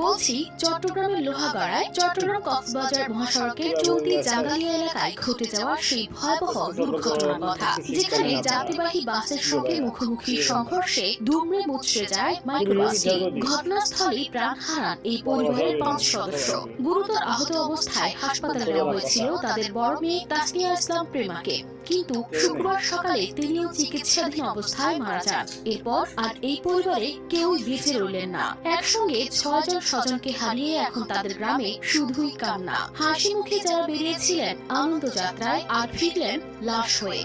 বলছি, চট্টগ্রামের লোহাগাড়ায় চট্টগ্রাম কক্সবাজার মহাসড়কের চলতি জাঙ্গালিয়া এলাকায় ঘটে যাওয়া সেই ভয়াবহ দুর্ঘটনার কথা, যেখানে যাত্রীবাহী বাসের সঙ্গে মুখোমুখি সংঘর্ষে দুমড়ে মুচড়ে যায় মাইক্রোবাসটি। ঘটনাস্থলেই প্রাণ হারান এই পরিবারের পাঁচ সদস্য। গুরুতর আহত অবস্থায় হাসপাতালে নেওয়া হয়েছিল তাদের বড় মেয়ে তাসনিয়া ইসলাম প্রেমাকে। কিন্তু শুক্রবার সকালে তিনিও চিকিৎসাধীন অবস্থায় মারা যান। এরপর আর এই পরিবারে কেউ বেঁচে রইলেন না। একসঙ্গে ছয়জন স্বজনকে হারিয়ে এখন তাদের গ্রামে শুধুই কান্না। হাসি মুখে যারা বেরিয়েছিলেন, আনন্দ যাত্রায় আর ফিরলেন লাশ হয়ে।